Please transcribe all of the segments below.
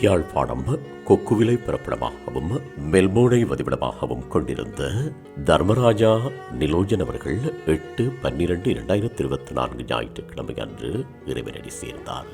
யாழ்ப்பாணம் கொக்குவிலை பிறப்பிடமாகவும் மெல்போர்னை வதிவிடமாகவும் கொண்டிருந்த தர்மராஜா நிலோஜன் அவர்கள் எட்டு பன்னிரண்டு இரண்டாயிரத்தி இருபத்தி நான்கு ஞாயிற்றுக்கிழமை அன்று இறைவனடி சேர்ந்தார்.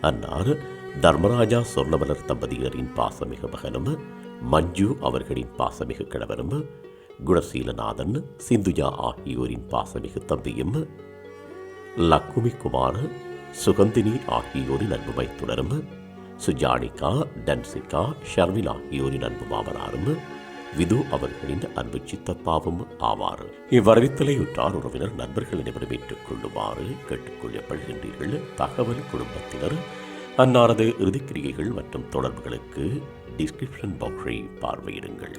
அன்னார் தர்மராஜா சொர்ணமலர் தம்பதியரின் பாசமிகு மகனும் மஞ்சு அவர்களின் பாசமிகு கணவரும் குணசீலநாதன் சிந்துஜா ஆகியோரின் பாசமிகு தம்பியும் லக்குமி குமார் சுகந்தினி ஆகியோரின் அன்பு மைத்துனரும் சுஜானிகா டன்சிகா ஷர்மிலா ஆகியோரின் அன்பு மாமனாரும் விது அவர்களின் அன்பு சித்தப்பாவும் ஆவார் இவ்வரவித்தலை உற்றார் உறவினர் நண்பர்கள் அனைவரும் ஏற்றுக் கொள்ளுமாறு கேட்டுக்கொள்ளப்படுகின்றீர்கள். தகவல் குடும்பத்தினர் அன்னாரது இறுதிக்கிரியைகள் மற்றும் தொடர்புகளுக்கு டிஸ்கிரிப்ஷன் பாக்ஸை பார்வையிடுங்கள்.